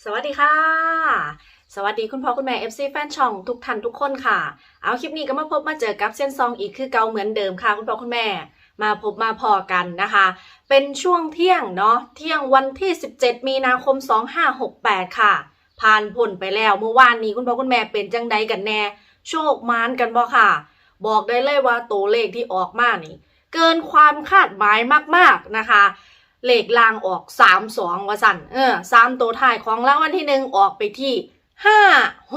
สวัสดีค่ะ สวัสดีคุณพ่อคุณแม่ FC แฟนช่องทุกท่านทุกคนค่ะ เอาคลิปนี้ก็มาพบมาเจอกับเส้นซองอีกคือเก่าเหมือนเดิมค่ะ คุณพ่อคุณแม่ มาพบมาพอกันนะคะ เป็นช่วงเที่ยงเนาะเที่ยงวันที่ 17 มีนาคม 2568 ค่ะ ผ่านพ้นไปแล้วเมื่อวานนี้คุณพ่อคุณแม่เป็นจังใดกันแน่ โชคมานกันบ่ค่ะ บอกได้เลยว่าตัวเลขที่ออกมานี่ เกินความคาดหมายมากๆนะคะ เลขลางออกสามสองว่าสั่นเออสามตัวท้ายของรางวัลที่หนึ่งออกไปที่ห้า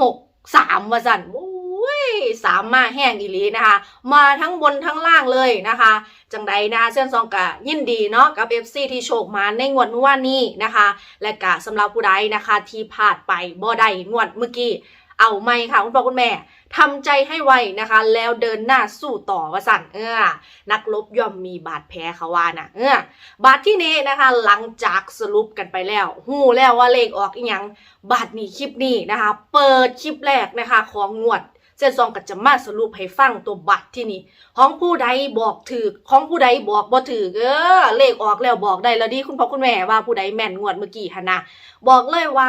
หกสามว่าสั่นโอ้ยสามมาแห้งอีลีนะคะ มาทั้งบนทั้งล่างเลยนะคะ จังใดนะเส้นซองกะยินดีเนาะกับ FC ที่โชคมาในงวดเมื่อวานนี้นะคะ และกะสำหรับผู้ใดนะคะที่พลาดไปบ่ได้งวดเมื่อกี้ เอาไม่ค่ะคุณพ่อคุณแม่ทำใจให้ไวนะคะ แล้วเดินหน้าสู้ต่อว่าสั่นเออนักลบย่อมมีบาดแผลเขาว่านะเออบาดที่นี้นะคะ หลังจากสรุปกันไปแล้วหูแล้วว่าเลขออกอีหยังบาดนี้คลิปนี้นะคะ เปิดคลิปแรกนะคะ ของงวดเส้นซองก็จะมาสรุปให้ฟังตัวบัตรที่นี่ของผู้ใดบอกถือของผู้ใดบอกบ่ถือเออเลขออกแล้วบอกได้แล้วดิคุณพ่อคุณแม่ว่าผู้ใดแม่นงวดเมื่อกี้หนนะบอกเลยว่า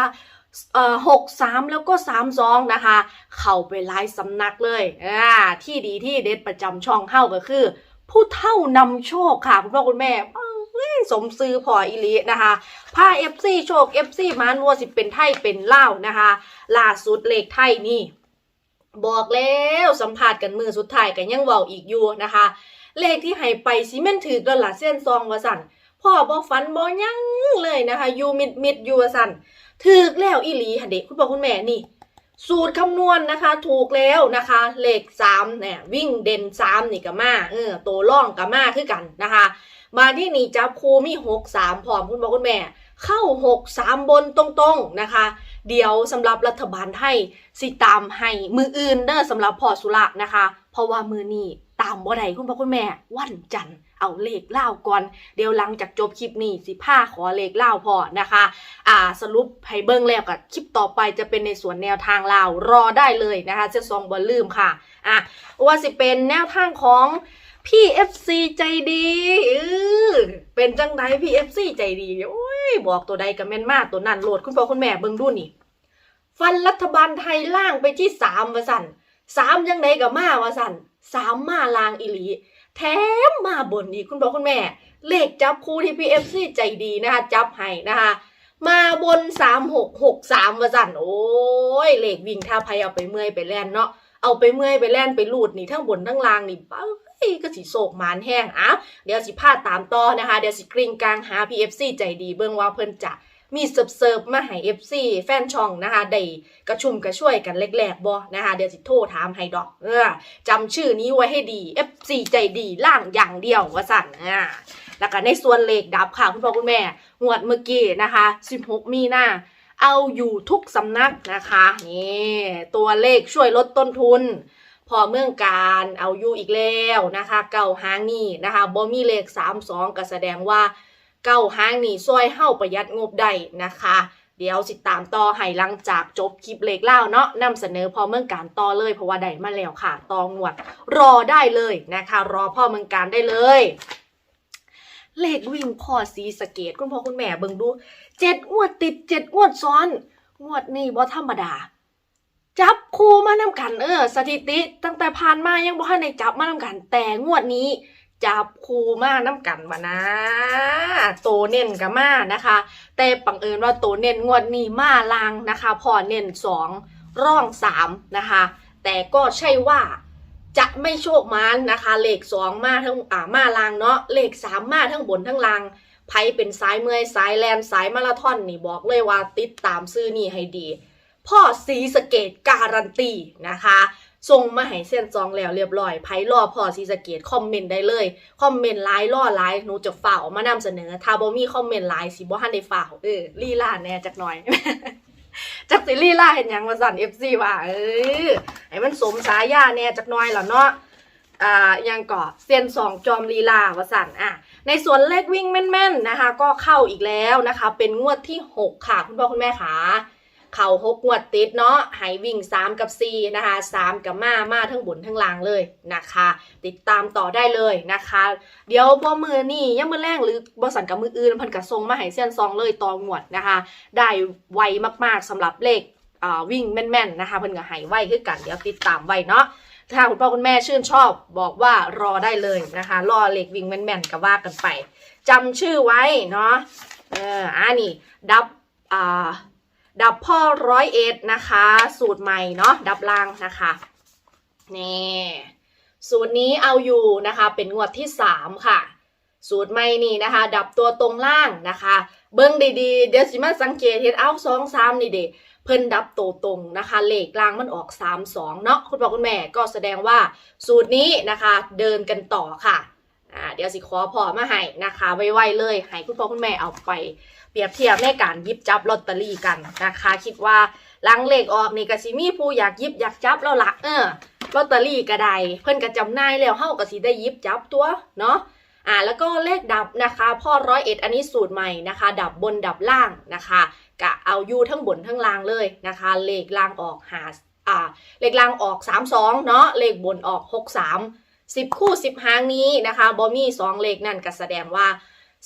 เอ่อหกสามแล้วก็สามสองนะคะ เข้าไปไลฟ์สำนักเลยอ่าที่ดีที่เด็ดประจำช่องเฮ้าก็คือ ผู้เท่านำโชคค่ะ คุณพ่อคุณแม่สมซื้อพออีลีนะคะผ้า FC โชค FC มานวัวสิเป็นไทยเป็นเล่านะคะล่าสุดเลขไทยนี่ บอกแล้วสัมภาษณ์กันมือสุดท้ายกันยังเว้าอีกอยู่นะคะ เลขที่ให้ไปซีเมนถือแล้วล่ะเส้นซองว่าสั่นพ่อบ่ฝันบ่หยังเลยนะคะยูมิดมิดยูว่าสั่น ถือแล้วอีหลีค่ะเด็กคุณพ่อคุณแม่นี่ สูตรคำนวณนะคะ ถูกแล้วนะคะเลขสามเนี่ยวิ่งเด่นสามนี่กับมาเออตัวล่องกับมาคือกันนะคะ มาที่นี่จับครูมีหกสามพร้อมคุณพ่อคุณแม่เข้าหกสามบนตรงๆนะคะ เดี๋ยวสำหรับรัฐบาลไทยสิตามให้มืออื่นเด้อสำหรับพอสุระนะคะ เพราะว่ามือนี้ตามบ่ได้คุณพ่อคุณแม่วันจันทร์ เอาเลขเล่าก่อน เดี๋ยวหลังจากจบคลิปนี้สิผ้าขอเลขเล่าพอนะคะ อ่าสรุปให้เบิ้งแล้วกับคลิปต่อไปจะเป็นในส่วนแนวทางเลารอได้เลยนะคะเจะซองบอลลืมค่ะ อะว่าสิเป็นแนวทางของพี่ FC ใจดีเออเป็นจังไดพี่ FC ใจดีโอ้ยบอกตัวใดกับแม่นมากตัวนั้นโหลดคุณพ่อคุณแม่เบิ้งดูนี่ ฟันรัฐบาลไทยล่างไปที่สามวะสันสามยังไงกับมาวะสันสามมาลางอีหลี แถมมาบนอีกคุณพ่อคุณแม่ เลขจับคู่ที่ PFC ใจดีนะคะจับให้นะคะมาบนสามหกหกสามวะสันโอ้ยเลขวิ่งท่าไพเอาไปเมื่อยไปแล่นเนาะเอาไปเมื่อยไปแล่นไปลูดนี่ทั้งบนทั้งล่างนี่เอ้ยก็สิโศกมานแห้งอะเดี๋ยวสิพาตามต่อนะคะ เดี๋ยวสิกริงกลางหา PFC ใจดีเบิ่งว่าเพิ่นจะ มีเสิร์ฟเสิร์ฟมาให้ FC แฟนช่องนะคะได้กระชุมกระช่วยกันเล็กๆบ่นะคะเดี๋ยวสิโทรถามให้ดอกเออจำชื่อนี้ไว้ให้ดี FC ใจดีล่างอย่างเดียวว่าสั่นอ่าแล้วก็ในส่วนเลขดับค่ะคุณพ่อคุณแม่งวดเมื่อกี้นะคะ 16 มีนาเอาอยู่ทุกสำนักนะคะนี่ตัวเลขช่วยลดต้นทุน พอเมืองการเอาอยู่อีกแล้วนะคะ เก่าหางนี่นะคะบ่มีเลข 32 ก็แสดงว่า เก่าห้างนี่ช่วยเฮาประหยัดงบได้นะคะ เดี๋ยวสิตามต่อให้หลังจากจบคลิปเลขเล่าเนาะนำเสนอพอเมืองการต่อเลยเพราะว่าได้มาแล้วค่ะตองวด รอได้เลยนะคะ รอพ่อเมืองการได้เลยเลขวิ่งพ่อสีสเกตคุณพ่อคุณแม่เบิ่งดูเจ็ดงวดติดเจ็ดงวดซ้อน งวดนี้บ่ธรรมดา จับคู่มานำกันเออ สถิติตั้งแต่ผ่านมายังบ่ทันได้จับมานำกัน แต่งวดนี้ จับคูมาน้ำกันวะนะโตเน้นกับมานะคะ แต่บังเอิญว่าโตเน้นงวดนี้มาลางนะคะ พอเน้นสองร่องสามนะคะ แต่ก็ใช่ว่าจะไม่โชคมานนะคะ เลขสองมาทั้งอ่ามาลางเนาะเลขสามมาทั้งบนทั้งล่างไผเป็นสายเมื่อยสายแลนสายมาราธอนนี่บอกเลยว่าติดตามซื้อนี่ให้ดี พ่อสีสเกตการันตีนะคะ ส่งมาให้เส้นจองแล้วเรียบร้อยไผรอพอสีสะเกตคอมเมนต์ได้เลย คอมเมนต์ไลน์รอไลน์หนูจะฝ่ากมานำเสนอ ถ้าบ่มีคอมเมนต์ไลน์สิบ่ทันได้ฝ่าเออลีลาแน่จักหน่อย จักสิลีลาเห็นหยังมาสั่น FC ว่าเออให้มันสมสายาแน่จักหน่อยล่ะเนาะอ่ายังก่อเซียนสองจอมลีลาวสันอะ ในส่วนเลขวิ่งแม่นๆนะคะ ก็เข้าอีกแล้วนะคะ เป็นงวดที่ 6 ค่ะ คุณพ่อคุณแม่ขา เข่าหกงวดติดเนาะให้วิ่ง 3 กับ 4 นะคะ 3 กับมามาทั้งบนทั้งล่างเลยนะคะ ติดตามต่อได้เลยนะคะ เดี๋ยวพอมือนี่ยังมือแรงหรือบอสันกับมืออื่นพันกระทรงมาให้เส้นซองเลยต่องวดนะคะ ได้ไวมากๆสำหรับเลขวิ่งแม่นๆนะคะเพิ่นก็ให้ไวคือกัน เดี๋ยวติดตามไว้เนาะถ้าคุณพ่อคุณแม่ชื่นชอบบอกว่ารอได้เลยนะคะ รอเหลขวิ่งแม่นๆก็ว่ากันไปจำชื่อไว้เนาะเอออ่านี่ดับอ่า ดับพ่อร้อยเอ็ดนะคะ สูตรใหม่เนาะดับล่างนะคะนี่สูตรนี้เอาอยู่นะคะ เป็นงวดที่ 3 ค่ะ สูตรใหม่นี่นะคะ ดับตัวตรงล่างนะคะ เบิ้งดีๆ เดี๋ยวสิมาสังเกตเห็นเอาสองสามนี่เดเพิ่นดับตัวตรงนะคะ เลขกลางมันออก 3 2 เนาะคุณพ่อคุณแม่ก็แสดงว่าสูตรนี้นะคะ เดินกันต่อค่ะ อ่าเดี๋ยวสิขอพอมาให้นะคะไวๆเลย ให้คุณพ่อคุณแม่เอาไปเปรียบเทียบในการยิบจับลอตเตอรี่กันนะคะ คิดว่าหลังเลขออกนี่กสิมีผู้อยากยิบอยากจับแล้วละเออลอตเตอรี่ก็ได้เพิ่นก็จำนายแล้วเฮาก็สิได้ยิบจับตัวเนาะอ่าแล้วก็เลขดับนะคะ พ่อร้อยเอ็ดอันนี้สูตรใหม่นะคะ ดับบนดับล่างนะคะกะเอายูทั้งบนทั้งล่างเลยนะคะ เลขล่างออกหาอ่าเลขล่างออก 3 2 เนาะเลขบนออก 6 3 10 คู่ 10 หางนี้นะคะบอมี่สองเลขนั่นก็แสดงว่า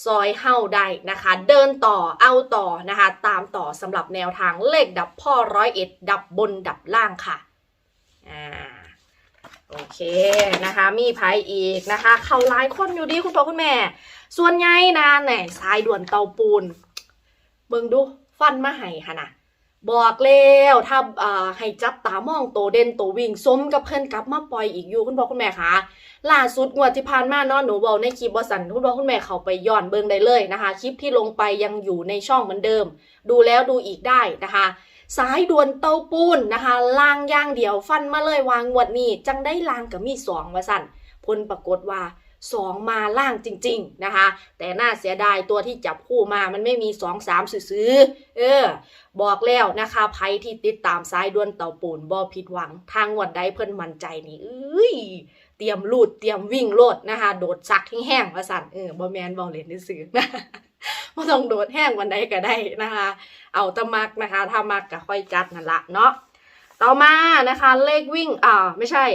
ซอยเฮ้าได้นะคะ เดินต่อเอาต่อนะคะ ตามต่อสำหรับแนวทางเลขดับพ่อร้อยเอ็ดดับบนดับล่างค่ะอ่าโอเคนะคะ มีไพ่อีกนะคะ เขาหลายคนอยู่ดีคุณพ่อคุณแม่ ส่วนใหญ่นะเนี่ยสายด่วนเตาปูนเบิ่งดูฟันมาให้ค่ะนะ บอกแล้วถ้าให้จับตามองโตเด่นโตวิ่งสมกับเพิ่นกลับมาปล่อยอีกอยู่คุณพ่อคุณแม่คะล่าสุดงวดที่ผ่านมาเนาะหนูบอกในคลิปบอสันคุณพ่อคุณแม่เขาไปย้อนเบิ่งได้เลยนะคะ คลิปที่ลงไปยังอยู่ในช่องเหมือนเดิม ดูแล้วดูอีกได้นะคะ สายด่วนเตาปูนนะคะล่างย่างเดียวฟันมาเลยวางงวดนี้จังได้ลางกับมีสองวาสันผลปรากฏว่า สองมาล่างจริง ๆนะคะ แต่น่าเสียดายตัวที่จับคู่มามันไม่มีสองสามซื้อเออ บอกแล้วนะคะไพที่ติดตามสายด่วนเต่าปูนบ่ผิดหวัง ทางงวดใดเพิ่นมั่นใจนี่เอ้ยเตรียมลูดเตรียมวิ่งโลดนะคะ โดดซักแห้งๆว่าสั่นเออบ่แมนบ่เล่นซื้อนะบ่ต้องโดดแห้งวันใดก็ได้นะคะ เอาตะมักนะคะ ถ้ามักก็ค่อยจัดนั่นละเนาะต่อมานะคะเลขวิ่งอ่าไม่ใช่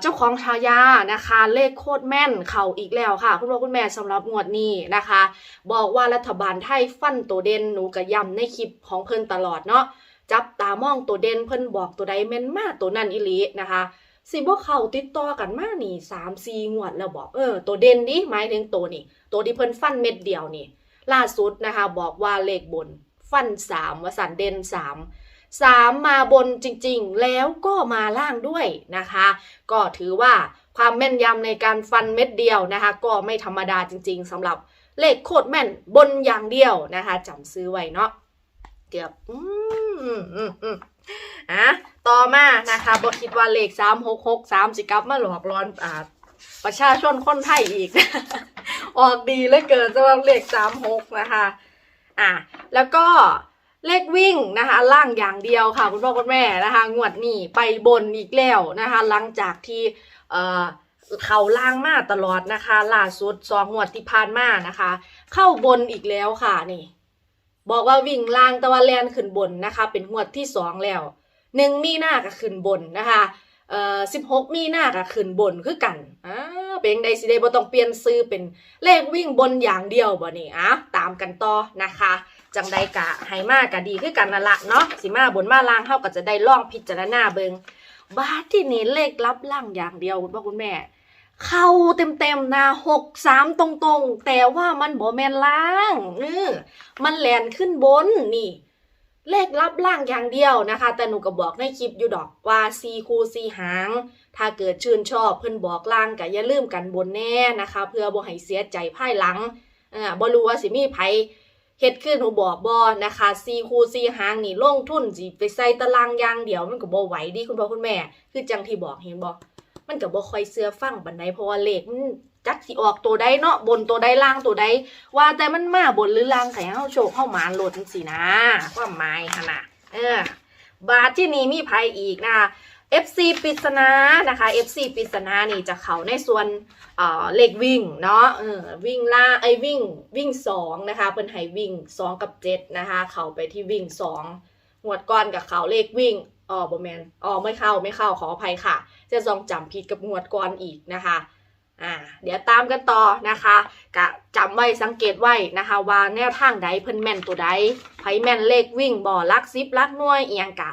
เจ้าของชายานะคะ เลขโคตรแม่นเข่าอีกแล้วค่ะ คุณพ่อคุณแม่สำหรับงวดนี้นะคะ บอกว่ารัฐบาลไทยฟันตัวเด่นหนูกระยำในคลิปของเพิ่นตลอดเนาะจับตามองตัวเด่นเพิ่นบอกตัวใดแม่นมากตัวนั้นอีหลีนะคะสิบ่เข้าติดต่อกันมานี่สามสี่งวดแล้วบอกเออตัวเด่นดิหมายถึงตัวนี่ตัวที่เพิ่นฟันเม็ดเดียวนี่ ล่าสุดนะคะ บอกว่าเลขบนฟันสามวสันเด่นสาม สามมาบนจริงๆ แล้วก็มาล่างด้วยนะคะ ก็ถือว่าความแม่นยำในการฟันเม็ดเดียวนะคะ ก็ไม่ธรรมดาจริงๆสำหรับเลขโคตรแม่นบนอย่างเดียวนะคะจำซื้อไว้เนาะเกือบอืมอืมอืมอืมอะต่อมานะคะบคิดว่าเลขสามหกหกสามสิกับมาหลอกล้อนอ่าประชาชนคนไทยอีก ออกดีเลือเกินสำหรับเลขสามหกนะคะ อะแล้วก็ เลขวิ่งนะคะ ล่างอย่างเดียวค่ะ คุณพ่อคุณแม่นะคะ งวดนี้ไปบนอีกแล้วนะคะ หลังจากที่เอ่อเขาล่างมาตลอดนะคะล่าสุดสองงวดที่ผ่านมานะคะ เข้าบนอีกแล้วค่ะนี่ บอกว่าวิ่งล่างตะวันแลนขึ้นบนนะคะ เป็นงวดที่สองแล้วหนึ่งมีหน้าก็ขึ้นบนนะคะเอ่อสิบหกมีหน้าก็ขึ้นบนคือกันอ่าเป็นจั่งใดสิได้บ่ต้องเปลี่ยนซื้อเป็นเลขวิ่งบนอย่างเดียวบ่นี่อะตามกันต่อนะคะ จังใดกะให้มากกะดีคือกันนั่นละเนาะสิมาบนมาล่างเฮาก็จะได้ลองพิจารณาเบิงบาทที่นี่เลขลับล่างอย่างเดียวคุณพ่อคุณแม่ เข้าเต็มๆนะหกสามตรงๆ แต่ว่ามันบ่แม่นล่างเออมันแลนขึ้นบนนี่ เลขลับล่างอย่างเดียวนะคะ แต่หนูก็บอกในคลิปอยู่ดอกว่าซีคูซีหาง ถ้าเกิดชื่นชอบเพิ่นบอกล่างก็อย่าลืมกันบนแน่นะคะ เพื่อบ่ให้เสียใจภายหลังอ่าบ่รู้ว่าสิมีไผ เฮ็ดขึ้นหนูบอกบ่นะคะซีคูซีหางนี่ลงทุนสิไปใส่ตารางยางเดียวมันก็บ่ไหวดิคุณพ่อคุณแม่ คือจังที่บอกเห็นบ่มันก็บ่ค่อยเชื่อฟังปานใดเพราะว่าเลขมันจักสิออกตัวใดเนาะบนตัวใดล่างตัวใดว่าแต่มันมาบนหรือล่างไข่เฮาโชคเฮาหมานโหลดจังซี่นะความหมายหั่นน่ะเออบาทที่นี่มีไผอีกนะ FC ปริศนานะคะ FC ปริศนานี่จะเขาในส่วนเอ่อเลขวิ่งเนาะเออวิ่งล่าไอ้วิ่งวิ่งสองนะคะเพิ่นให้วิ่งสองกับเจ็ดนะคะเขาไปที่วิ่งสองหวดก่อนกับเขาเลขวิ่งอ๋อบแมนอ๋อไม่เข้าไม่เข้าขออภัยค่ะจะซองจำผิดกับหวดก่อนอีกนะคะอ่าเดี๋ยวตามกันต่อนะคะกะจำไว้สังเกตไว้นะคะว่าแนวทางใดเพิ่นแม่นตัวใดไผแม่นเลขวิ่งบ่อลักซิบลักหน่วยเอียงกะ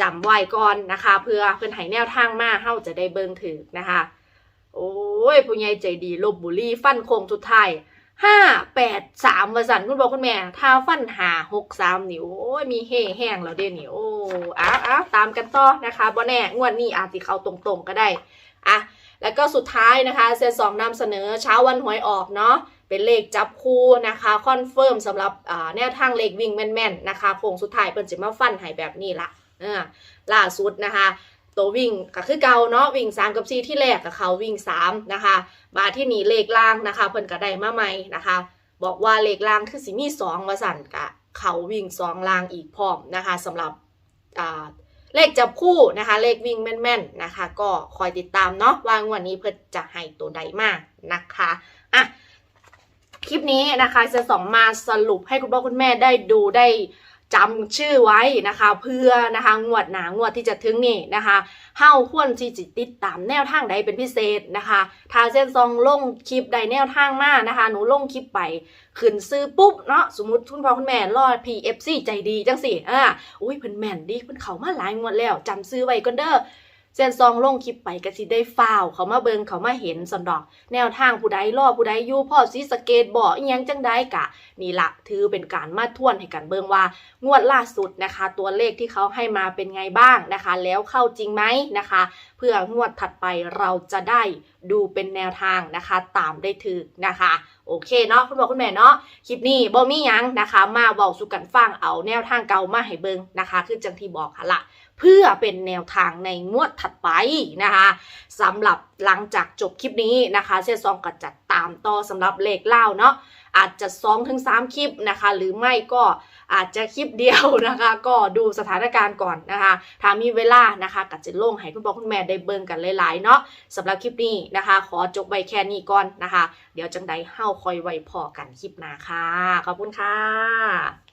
จำไว้ก่อนนะคะ เพื่อเพิ่นให้แนวทางมาเฮาจะได้เบิ่งถึกนะคะ โอ้ยผู้ใหญ่ใจดีลบบุรีฟันโคงสุดท้ายห้าแปดสามวสันคุณบอกคุณแม่ถ้าฟันหาหกสามนิ้วโอ้ยมีเฮ่แห้งแล้วเด้นี่โอ้อ้าวอ้าวตามกันต่อนะคะบ่แน่งวดนี้อาจสิเข้าตรงๆก็ได้อะแล้วก็สุดท้ายนะคะเซนสองนำเสนอเช้าวันหวยออกเนาะเป็นเลขจับคู่นะคะคอนเฟิร์มสำหรับแนวทางเลขวิ่งแม่นๆนะคะโค้งสุดท้ายเพิ่นจะมาฟันให้แบบนี้ละ ล่าสุดนะคะ ตัววิ่งก็คือเก่าเนาะวิ่ง 3 กับ 4 ที่แรกกับเขาวิ่ง 3 นะคะ บาที่หนีเลขล่างนะคะ เพิ่นก็ได้มาใหม่นะคะ บอกว่าเลขล่างคือสิมี2มาสั่นกะเขาวิ่ง 2 ล่างอีกพร้อมนะคะสำหรับเลขจับคู่นะคะ เลขวิ่งแม่นๆนะคะ ก็คอยติดตามเนาะว่างวันนี้เพิ่นจะให้ตัวใดมากนะคะอะคลิปนี้นะคะจะสองมาสรุปให้คุณพ่อคุณแม่ได้ดูได้ จำชื่อไว้นะคะเพื่อนะคะงวดหนางวดที่จะถึงนี่นะคะเฮาควรที่จะติดตามแนวทางใดเป็นพิเศษนะคะถ้าเส้นซองลงคลิปใดแนวทางมานะคะ หนูลงคลิปไปขึ้นซื้อปุ๊บเนาะสมมติคุณพ่อคุณแม่รอ PFC ใจดีจังสิอ่าอุ้ยเพิ่นแม่นดีเพิ่นเขามาหลายงวดแล้วจำซื้อไว้ก่อนเด้อ เส้นซองลงคลิปไปก็สิได้ฟ้าวเขามาเบิงเขามาเห็นสันดอก แนวทางผู้ใดรอผู้ใดยู่พ่อซีสเกตบ่อีหยังจังใดกะ นี่ละถือเป็นการมาท่วนให้กันเบิงว่า งวดล่าสุดนะคะ ตัวเลขที่เขาให้มาเป็นไงบ้างนะคะ แล้วเข้าจริงไหมนะคะ เพื่องวดถัดไปเราจะได้ดูเป็นแนวทางนะคะ ตามได้ถึกนะคะโอเคเนาะคุณพ่อคุณแม่เนาะคลิปนี้บ่มีหยังนะคะ มาเว้าสู่กันฟังเอาแนวทางเก่ามาให้เบิงนะคะ คือจังที่บอกค่ะละ เพื่อเป็นแนวทางในงวดถัดไปนะคะสำหรับหลังจากจบคลิปนี้นะคะ เซซองก็จะตามต่อสำหรับเลขเล่าเนาะอาจจะ2ถึงคลิปนะคะ หรือไม่ก็อาจจะคลิปเดียวนะคะ ก็ดูสถานการณ์ก่อนนะคะถ้ามีเวลานะคะก็จะลงให้คุณพ่อคุณแม่ได้เบิ่งกันหลายๆเนาะสำหรับคลิปนี้นะคะ ขอจบไว้แค่นี้ก่อนนะคะ เดี๋ยวจังใดเฮาคอยไว้พอกันคลิปหน้าค่ะ ขอบคุณค่ะ